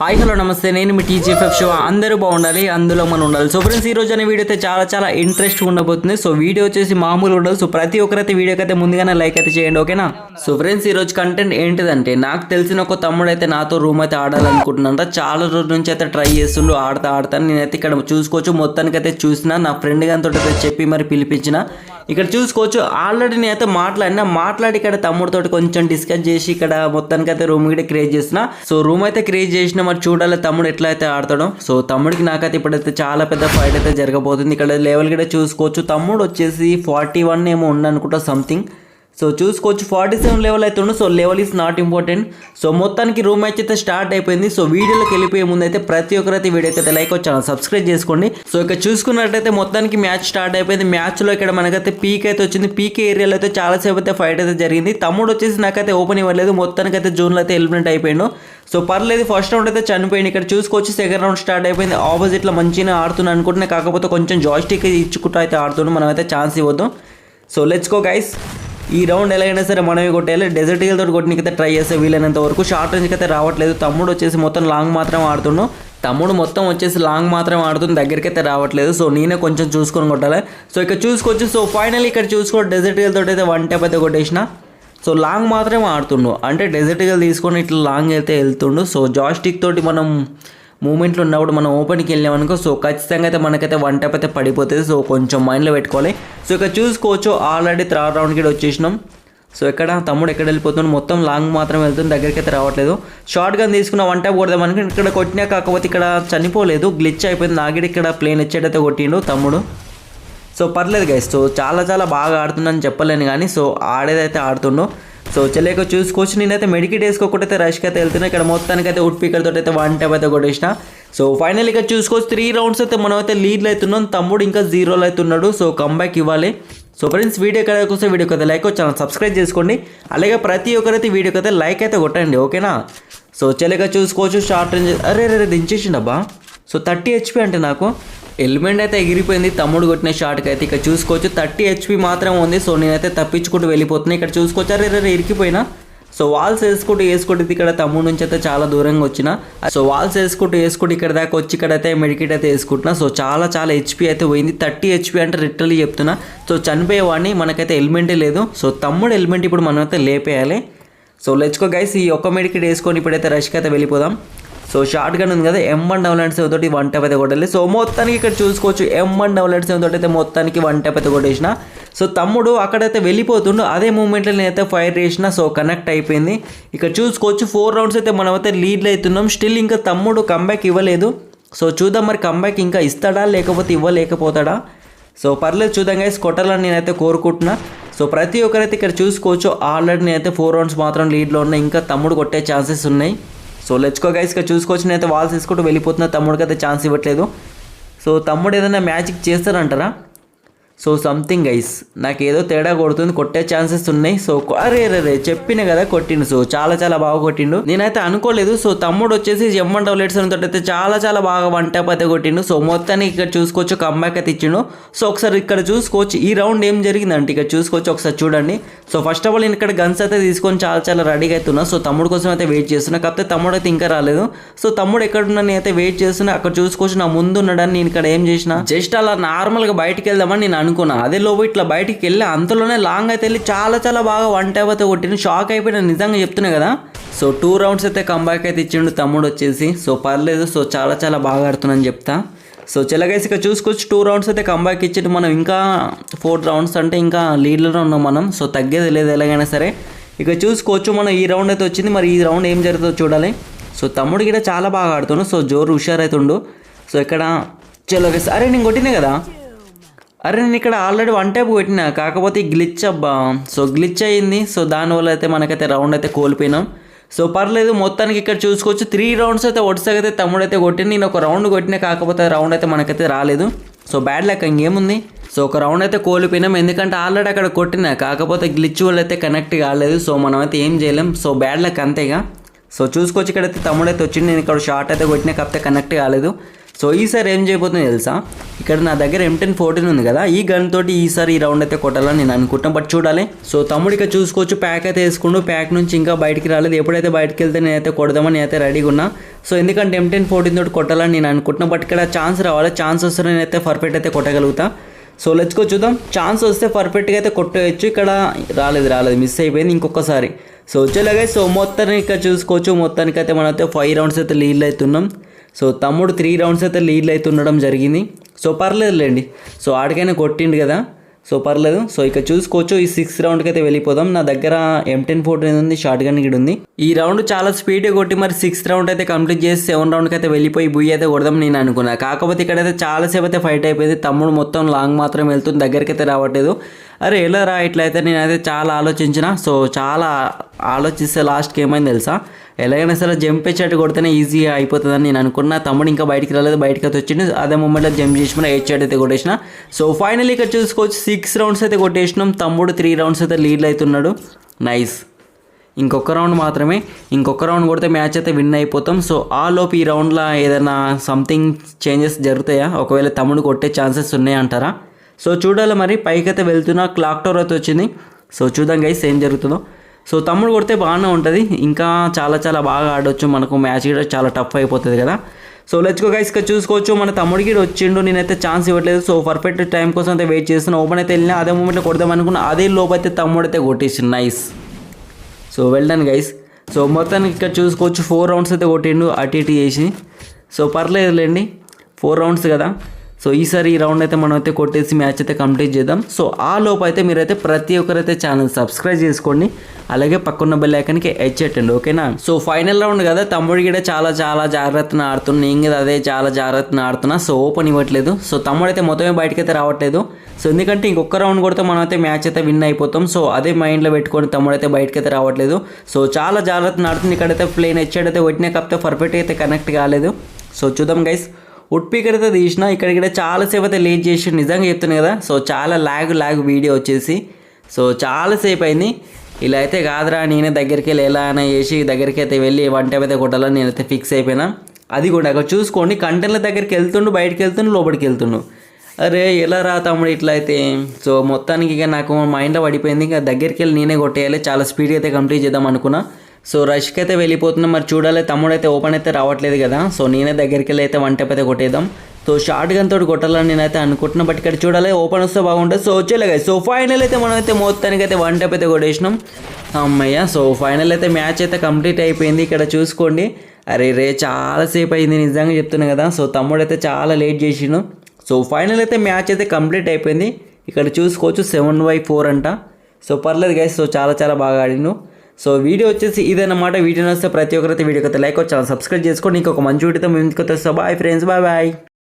Hi hello నమస్తే. నేను మీ TGFF show అందరూ బాగుండాలి అందులో మనం ఉండాలి. సో ఫ్రెండ్స్ ఈ రోజు అనే వీడియో అయితే చాలా చాలా ఇంట్రెస్ట్ ఉండబోతుంది. సో వీడియో వచ్చేసి మామూలు ఉండదు. సో ప్రతి ఒక్కరైతే వీడియోకి అయితే ముందుగానే లైక్ అయితే చేయండి ఓకేనా సో ఫ్రెండ్స్ ఈ రోజు కంటెంట్ ఏంటిదంటే నాకు తెలిసిన ఒక తమ్ముడు అయితే నాతో రూమ్ అయితే ఆడాలనుకుంటున్నాను చాలా రోజుల నుంచి అయితే ట్రై చేస్తుండు ఆడతా ఆడతాను నేనైతే ఇక్కడ చూసుకోవచ్చు. మొత్తానికి అయితే చూసిన నా ఫ్రెండ్ గారితో అయితే చెప్పి మరి పిలిపించిన. ఇక్కడ చూసుకోవచ్చు ఆల్రెడీ నేనైతే మాట్లాడినా. మాట్లాడి ఇక్కడ తమ్ముడితో కొంచెం డిస్కస్ చేసి ఇక్కడ మొత్తానికి అయితే రూమ్ కూడా క్రియేట్ చేసిన సో రూమ్ అయితే క్రియేట్ చేసిన మరి చూడాలి తమ్ముడు ఎట్లా అయితే ఆడతాడో. సో తమ్ముడికి నాకైతే ఇప్పుడైతే చాలా పెద్ద ఫైట్ అయితే జరగబోతుంది. ఇక్కడ లెవెల్ కూడా చూసుకోవచ్చు. తమ్ముడు వచ్చేసి ఫార్టీ వన్ ఏమో ఉండనుకుంటా సంథింగ్ సో చూసుకోవచ్చు ఫార్టీ సెవెన్ లెవెల్ అయితే ఉండు so level is not important so మొత్తానికి రూమ్ మ్యాచ్ అయితే స్టార్ట్ అయిపోయింది. సో వీడియోలోకి వెళ్ళిపోయే ముందు అయితే ప్రతి ఒక్కరైతే వీడియో అయితే లైక్ వచ్చాను సబ్స్క్రైబ్ చేసుకోండి. సో ఇక్కడ చూసుకున్నట్టయితే మొత్తానికి మ్యాచ్ స్టార్ట్ అయిపోయింది. మ్యాచ్లో ఇక్కడ మనకైతే పీక్ అయితే వచ్చింది. పీకే ఏరియాలో అయితే చాలాసేపు అయితే ఫైట్ అయితే జరిగింది. తమ్ముడు వచ్చేసి నాకైతే ఓపెన్ ఇవ్వలేదు. మొత్తానికి అయితే జూన్లో అయితే ఎలిమినేట్ అయిపోయాడు. సో పర్లేదు ఫస్ట్ రౌండ్ అయితే చనిపోయింది ఇక్కడ చూసుకోవచ్చు సెకండ్ రౌండ్ స్టార్ట్ అయిపోయింది. ఆపోజిట్లో మంచిగా ఆడుతున్నాను అనుకుంటున్నా. కాకపోతే కొంచెం జాయిస్టిక్ ఇచ్చుకుంటూ అయితే ఆడుతున్నాం మనం అయితే ఛాన్స్ ఇవ్వద్దు. సో లెట్స్ గో గైస్ ఈ రౌండ్ ఎలాగైనా సరే మనమే కొట్టేయాలి. డెజర్ట్ ఈగల్ తోటి కొట్టినకైతే ట్రై చేస్తే వీలైనంత వరకు షార్ట్ రేంజ్కి అయితే రావట్లేదు. తమ్ముడు వచ్చేసి మొత్తం లాంగ్ మాత్రం ఆడుతుండు. తమ్ముడు మొత్తం వచ్చేసి లాంగ్ మాత్రం ఆడుతుంది. దగ్గరికి అయితే రావట్లేదు. సో నేనే కొంచెం చూసుకొని కొట్టాలి. సో ఇక్కడ చూసుకోవచ్చు సో ఫైనల్ ఇక్కడ చూసుకో డెజర్ట్ ఈగల్ తోటి అయితే వన్ టైప్ అయితే కొట్టేసిన. సో లాంగ్ మాత్రమే ఆడుతుండు. అంటే డెజర్ట్ ఈగల్ తీసుకొని ఇట్లా లాంగ్ అయితే వెళ్తుండు. సో జాస్టిక్ తోటి మనం మూమెంట్లు ఉన్నప్పుడు మనం ఓపెన్కి వెళ్ళామనుకో సో ఖచ్చితంగా అయితే మనకైతే వన్ టైప్ అయితే పడిపోతుంది. సో కొంచెం మైండ్లో పెట్టుకోవాలి. సో ఇక్కడ చూసుకోవచ్చు ఆల్రెడీ థర్డ్ రౌండ్కి వచ్చేసినాం. సో ఎక్కడ తమ్ముడు ఎక్కడ వెళ్ళిపోతున్నాడు మొత్తం లాంగ్ మాత్రం వెళ్తుంది దగ్గరికి అయితే రావట్లేదు. షార్ట్ గన్ తీసుకున్న వన్ టైప్ కొడదామనుకో ఇక్కడ కొట్టినా కాకపోతే ఇక్కడ చనిపోలేదు గ్లిచ్ అయిపోయింది. నాగిడి ఇక్కడ ప్లేన్ ఇచ్చేటైతే కొట్టిండు తమ్ముడు. సో పర్లేదు గైస్ సో చాలా చాలా బాగా ఆడుతుందని చెప్పలేను కానీ సో ఆడేదైతే ఆడుతుండో. సో చెల్లేక చూసుకోవచ్చు నేనైతే మెడికిట్ వేసుకోకుండా రష్కి అయితే వెళ్తున్నా. ఇక్కడ మొత్తానికి అయితే ఉడ్ పీకర్ తోటి అయితే వన్ టైప్ అయితే కొట్టేసిన. సో ఫైనల్ ఇక్కడ చూసుకోవచ్చు త్రీ రౌండ్స్ అయితే మనం అయితే లీడ్లు అవుతున్నాం తమ్ముడు ఇంకా జీరోలో అవుతున్నాడు సో కంబ్యాక్ ఇవ్వాలి. సో ఫ్రెండ్స్ వీడియో ఎక్కడ వస్తే వీడియోకి అయితే లైక్ వచ్చాను సబ్స్క్రైబ్ చేసుకోండి. అలాగే ప్రతి ఒక్కరైతే వీడియోకి అయితే లైక్ అయితే కొట్టండి ఓకేనా? సో చెల్లెక చూసుకోవచ్చు షార్ట్ రేంజ్ అరే రే దించేసిండబ్బా సో థర్టీ హెచ్పి అంటే నాకు. ఎలిమెంట్ అయితే ఎగిరిపోయింది. తమ్ముడు కొట్టిన షాట్కి అయితే ఇక్కడ చూసుకోవచ్చు. థర్టీ హెచ్పి మాత్రం ఉంది. సో నేనైతే తప్పించుకుంటూ వెళ్ళిపోతున్నాయి ఇక్కడ చూసుకోవచ్చు అరే రే ఇరికిపోయినా. సో వాల్స్ వేసుకుంటూ వేసుకుంటూ ఇక్కడ తమ్ముడు నుంచి అయితే చాలా దూరంగా వచ్చిన. సో వాల్స్ వేసుకుంటూ వేసుకుంటూ ఇక్కడ దాకా వచ్చి ఇక్కడ అయితే మెడికేట్ అయితే వేసుకుంటున్నా. సో చాలా చాలా హెచ్పి అయితే పోయింది. థర్టీ హెచ్పి అంటే రిటర్లీ చెప్తున్నా. సో చనిపోయేవాడిని మనకైతే ఎలిమెంటే లేదు. సో తమ్ముడు ఎలిమెంట్ ఇప్పుడు మనం అయితే లేపేయాలి. సో లెచ్చుకో గైస్ ఈ ఒక్క మెడికేట్ వేసుకొని ఇప్పుడైతే రష్కి అయితే వెళ్ళిపోదాం. సో షార్ట్ గన్ ఉంది కదా M one double nine seven తోటి వన్ టెప్ అయితే కొట్టాలి. సో మొత్తానికి ఇక్కడ చూసుకోవచ్చు M one double nine seven తోటి అయితే మొత్తానికి వన్ టెప్ అయితే కొట్టేసిన. సో తమ్ముడు అక్కడైతే వెళ్ళిపోతుండు అదే మూమెంట్లో నేనైతే ఫైర్ చేసిన సో కనెక్ట్ అయిపోయింది. ఇక్కడ చూసుకోవచ్చు ఫోర్ రౌండ్స్ అయితే మనమైతే లీడ్లు అవుతున్నాం స్టిల్ ఇంకా తమ్ముడు కంబ్యాక్ ఇవ్వలేదు. సో చూద్దాం మరి కంబ్యాక్ ఇంకా ఇస్తాడా లేకపోతే ఇవ్వలేకపోతాడా? సో పర్లేదు చూద్దాం గైస్ కొట్టాలని నేనైతే కోరుకుంటున్నా. సో ప్రతి ఒక్కరైతే ఇక్కడ చూసుకోవచ్చు ఆల్రెడీ నేనైతే ఫోర్ రౌండ్స్ మాత్రం లీడ్లో ఉన్నాయి ఇంకా తమ్ముడు కొట్టే ఛాన్సెస్ ఉన్నాయి. సో లెచ్కో గైస్ ఇక్కడ చూసుకోవచ్చు నేనైతే వాల్స్ తీసుకుంటూ వెళ్ళిపోతున్నా తమ్ముడికి అయితే ఛాన్స్ ఇవ్వట్లేదు. సో తమ్ముడు ఏదైనా మ్యాజిక్ చేస్తారంటారా సో సంథింగ్ గైస్ నాకు ఏదో తేడా కొడుతుంది కొట్టే ఛాన్సెస్ ఉన్నాయి. సో అరే రే చెప్పిన కదా కొట్టిండు. సో చాలా చాలా బాగా కొట్టిండు. నేనైతే అనుకోలేదు. సో తమ్ముడు వచ్చేసి జమ్మన్ డబ్లెట్స్ తోటి అయితే చాలా చాలా బాగా వన్ ట్యాప్ అయితే కొట్టిండు. సో మొత్తానికి ఇక్కడ చూసుకోవచ్చు కంబ్యాక్ అయితే ఇచ్చిండు. సో ఒకసారి ఇక్కడ చూసుకోవచ్చు ఈ రౌండ్ ఏం జరిగిందంటే ఇక్కడ చూసుకోవచ్చు ఒకసారి చూడండి. సో ఫస్ట్ ఆఫ్ ఆల్ నేను ఇక్కడ గన్స్ అయితే తీసుకొని చాలా చాలా రెడీగా అవుతున్నా సో తమ్ముడు కోసం అయితే వెయిట్ చేస్తున్నా. కాకపోతే తమ్ముడు అయితే ఇంకా రాలేదు. సో తమ్ముడు ఎక్కడున్నా నేను అయితే వెయిట్ చేస్తున్నా. అక్కడ చూసుకోవచ్చు నా ముందు ఉన్నాడని నేను ఇక్కడ ఏం చేసిన. జస్ట్ అలా నార్మల్గా బయటకు వెళ్దామని నేను అనుకున్నా. అదే లోపు ఇట్లా బయటికి వెళ్ళి అంతలోనే లాంగ్ అయితే వెళ్ళి చాలా చాలా బాగా వన్ టైప్ అయితే కొట్టిన షాక్ అయిపోయిన నిజంగా చెప్తున్నా కదా. సో టూ రౌండ్స్ అయితే కంబ్యాక్ అయితే ఇచ్చిండు తమ్ముడు వచ్చేసి. సో పర్లేదు. సో చాలా చాలా బాగా ఆడుతున్నాను చెప్తా. సో చెల్లగైసి ఇక చూసుకోవచ్చు టూ రౌండ్స్ అయితే కంబ్యాక్ ఇచ్చి మనం ఇంకా ఫోర్ రౌండ్స్ అంటే ఇంకా లీడ్లోనే ఉన్నాం మనం. సో తగ్గేది లేదు ఎలాగైనా సరే. ఇక చూసుకోవచ్చు మనం ఈ రౌండ్ అయితే వచ్చింది. మరి ఈ రౌండ్ ఏం జరుగుతుందో చూడాలి. సో తమ్ముడు కూడా చాలా బాగా ఆడుతుండు. సో జోరు హుషారైతుండు. సో ఇక్కడ చెల్లగైసి అరే నేను కొట్టినా కదా. అరే నేను ఇక్కడ ఆల్రెడీ వన్ టైప్ కొట్టిన. కాకపోతే గ్లిచ్ అబ్బా. సో గ్లిచ్ అయింది. సో దానివల్ల అయితే మనకైతే రౌండ్ అయితే కోల్పోయినాం. సో పర్లేదు మొత్తానికి ఇక్కడ చూసుకోవచ్చు. త్రీ రౌండ్స్ అయితే ఒడిసాగైతే తమ్ముడు అయితే కొట్టింది నేను ఒక రౌండ్ కొట్టినా కాకపోతే రౌండ్ అయితే మనకైతే రాలేదు. సో బ్యాడ్ లెక్క ఇంకేముంది సో ఒక రౌండ్ అయితే కోల్పోయినాం. ఎందుకంటే ఆల్రెడీ అక్కడ కొట్టినా. కాకపోతే గ్లిచ్ వల్ల అయితే కనెక్ట్ కాలేదు. సో మనం అయితే ఏం చేయలేం. సో బ్యాడ్ లెక్క అంతేగా సో చూసుకోవచ్చు ఇక్కడైతే తమ్ముడు అయితే వచ్చింది నేను ఇక్కడ షార్ట్ అయితే కొట్టినా. కాకపోతే కనెక్ట్ కాలేదు. సో ఈసారి ఏం చేయబోతుంది తెలుసా? ఇక్కడ నా దగ్గర ఎం టెన్ ఫోర్టీన్ ఉంది కదా. ఈ గన్ తోటి ఈసారి ఈ రౌండ్ అయితే కొట్టాలని నేను అనుకుంటున్నాను బట్ చూడాలి. సో తమ్ముడు చూసుకోవచ్చు. ప్యాక్ అయితే వేసుకుంటూ ప్యాక్ నుంచి ఇంకా బయటికి రాలేదు. ఎప్పుడైతే బయటికి వెళ్తే నేనైతే కొడదామని నేనైతే రెడీగా ఉన్నా. సో ఎందుకంటే ఎం టెన్ ఫోర్టీన్ తోటి కొట్టాలని నేను అనుకుంటున్నా. బట్ ఇక్కడ ఛాన్స్ రావాలి. ఛాన్స్ వస్తే నేనైతే పర్ఫెక్ట్ అయితే కొట్టగలుగుతా. సో లెచ్చుకో చూద్దాం. ఛాన్స్ వస్తే పర్ఫెక్ట్గా అయితే కొట్టేయచ్చు ఇక్కడ రాలేదు రాలేదు. మిస్ అయిపోయింది ఇంకొకసారి. సో వచ్చేలాగా సో మొత్తానికి ఇక్కడ చూసుకోవచ్చు. మొత్తానికి అయితే మనమైతే ఫైవ్ రౌండ్స్ అయితే లీడ్ అవుతున్నాం సో తమ్ముడు త్రీ రౌండ్స్ అయితే లీడ్లు అయితే ఉండడం జరిగింది. సో పర్లేదులేండి. సో ఆడికైనా కొట్టిండు కదా. సో పర్లేదు. సో ఇక చూసుకోవచ్చు. ఈ సిక్స్ రౌండ్కి అయితే వెళ్ళిపోదాం. నా దగ్గర ఎం టెన్ ఫోర్టీన్ ఉంది షార్ట్ గన్ కూడా ఉంది. ఈ రౌండ్ చాలా స్పీడ్గా కొట్టి మరి సిక్స్త్ రౌండ్ అయితే కంప్లీట్ చేసి సెవెన్ రౌండ్కి అయితే వెళ్ళిపోయి బుయ్య అయితే కొడదాం నేను అనుకున్నా. కాకపోతే ఇక్కడైతే చాలాసేపు అయితే ఫైట్ అయిపోయింది. తమ్ముడు మొత్తం లాంగ్ మాత్రం వెళ్తుంది. దగ్గరికి అయితే రావట్లేదు. అరే ఎలా రా ఇట్లయితే నేనైతే చాలా ఆలోచించిన. సో చాలా ఆలోచిస్తే లాస్ట్కి ఏమైంది తెలుసా? ఎలాగైనా సరే జంప్ చేసేట్టు కొడితేనే ఈజీగా అయిపోతుందని నేను అనుకున్నా. తమ్ముడు ఇంకా బయటికి రాలేదు బయటకి అయితే వచ్చిండు. అదే మూమెంట్లో జంప్ చేసిన ఎయిట్ షాట్ అయితే కొట్టేసిన. సో ఫైనల్ ఇక్కడ చూసుకోవచ్చు. సిక్స్ రౌండ్స్ అయితే కొట్టేసినాం. తమ్ముడు త్రీ రౌండ్స్ అయితే లీడ్లు అవుతున్నాడు. నైస్. ఇంకొక రౌండ్ మాత్రమే. ఇంకొక రౌండ్ కొడితే మ్యాచ్ అయితే విన్ అయిపోతాం. సో ఆ లోపు ఈ రౌండ్లో ఏదైనా సంథింగ్ చేంజెస్ జరుగుతాయా? ఒకవేళ తమ్ముడు కొట్టే ఛాన్సెస్ ఉన్నాయంటారా? సో చూడాలి మరి పైకి అయితే వెళ్తున్నా క్లాక్ టవర్ అయితే వచ్చింది. సో చూద్దాం గైస్ ఏం జరుగుతుందో. సో తమ్ముడు కొడితే బాగానే ఉంటుంది. ఇంకా చాలా చాలా బాగా ఆడొచ్చు. మనకు మ్యాచ్ కూడా చాలా టఫ్ అయిపోతుంది కదా. సో లెచ్చుకో గైస్ ఇక్కడ చూసుకోవచ్చు. మన తమ్ముడికి ఈడు వచ్చిండు. నేనైతే ఛాన్స్ ఇవ్వట్లేదు. సో పర్ఫెక్ట్ టైం కోసం అయితే వెయిట్ చేస్తున్నా. ఓపెన్ అయితే వెళ్ళినా అదే మూమెంట్లో కొడదాం అనుకున్నా అదే లోపు అయితే తమ్ముడు అయితే కొట్టేసిండు. Nice so well done guys so మొత్తానికి ఇక్కడ చూసుకోవచ్చు. ఫోర్ రౌండ్స్ అయితే కొట్టిండు. అటు ఇటు చేసి. సో పర్లేదులేండి. ఫోర్ రౌండ్స్ కదా. సో ఈసారి ఈ రౌండ్ అయితే మనం అయితే కొట్టేసి మ్యాచ్ అయితే కంప్లీట్ చేద్దాం. సో ఆ లోపు అయితే మీరైతే ప్రతి ఒక్కరైతే ఛానల్ సబ్స్క్రైబ్ చేసుకోండి. అలాగే పక్కన్న బెల్ ఐకన్కి ఎచ్చేటండి ఓకేనా సో ఫైనల్ రౌండ్ కదా తమ్ముడు కూడా చాలా చాలా జాగ్రత్తగా ఆడుతున్నా నేను కదా అదే చాలా జాగ్రత్తగా ఆడుతున్నా. సో ఓపెన్ ఇవ్వట్లేదు. సో తమ్ముడు అయితే మొత్తమే బయటకి అయితే రావట్లేదు. సో ఎందుకంటే ఇంకొక రౌండ్ కొడితే మనం అయితే మ్యాచ్ అయితే విన్ అయిపోతాం. సో అదే మైండ్లో పెట్టుకొని తమ్ముడు అయితే బయటకి అయితే రావట్లేదు. సో చాలా జాగ్రత్తగా ఆడుతుంది ఇక్కడైతే ప్లేన్ హెచ్చాడైతే కొట్టినా కాకపోతే పర్ఫెక్ట్ అయితే కనెక్ట్ కాలేదు. సో చూద్దాం గైస్ ఉడ్ అయితే తీసిన ఇక్కడ చాలాసేపు అయితే లేట్ చేసి నిజంగా చెప్తున్నా కదా. సో చాలా లాగ్ లాగ్ వీడియో వచ్చేసి. సో చాలాసేపు అయింది ఇలా అయితే కాదురా నేనే దగ్గరికి వెళ్ళి ఎలా అయినా చేసి దగ్గరికి అయితే వెళ్ళి వన్ టైం అయితే కొట్టాలని నేనైతే ఫిక్స్ అయిపోయినా. అది కూడా అక్కడ చూసుకోండి కంటెంట్ల దగ్గరికి వెళ్తుండు బయటకు వెళ్తుండు లోపలికి వెళ్తుండు. అరే ఎలా రా తమ్ముడు ఇట్లా అయితే? సో మొత్తానికి ఇక నాకు మైండ్లో పడిపోయింది ఇంకా దగ్గరికి వెళ్ళి నేనే కొట్టేయాలి చాలా స్పీడ్గా అయితే కంప్లీట్ చేద్దాం అనుకున్నా. సో రష్కి అయితే వెళ్ళిపోతున్నాం. మరి చూడాలి తమ్ముడు అయితే ఓపెన్ అయితే రావట్లేదు కదా. సో నేనే దగ్గరికి వెళ్ళి అయితే వన్ టైప్ అయితే కొట్టేద్దాం. సో షార్ట్ గన్ తోటి కొట్టాలని నేనైతే అనుకుంటున్నా. బట్ ఇక్కడ చూడాలి ఓపెన్ వస్తే బాగుంటుంది. సో వచ్చేలాగా సో ఫైనల్ అయితే మనం అయితే మొత్తానికి అయితే వన్ టైప్ అయితే కొట్టేసినాం. అమ్మయ్య సో ఫైనల్ అయితే మ్యాచ్ అయితే కంప్లీట్ అయిపోయింది. ఇక్కడ చూసుకోండి. అరే రే చాలాసేపు అయింది నిజంగా చెప్తున్నా కదా. సో తమ్ముడు అయితే చాలా లేట్ చేసిండు. సో ఫైనల్ అయితే మ్యాచ్ అయితే కంప్లీట్ అయిపోయింది. ఇక్కడ చూసుకోవచ్చు సెవెన్ బై ఫోర్ అంట. సో పర్లేదు గైస్ సో చాలా చాలా బాగా ఆడిండు. సో వీడియో వచ్చేసి ఇదన్నమాట. వీడియో వస్తే ప్రతి ఒక్కరైతే వీడియోకి అయితే లైక్ వచ్చి సబ్స్క్రైబ్ చేసుకోండి. ఇంకొక మంచి వీడియోతో మేము ఇంటికి బాయ్ ఫ్రెండ్స్ బాయ్ బాయ్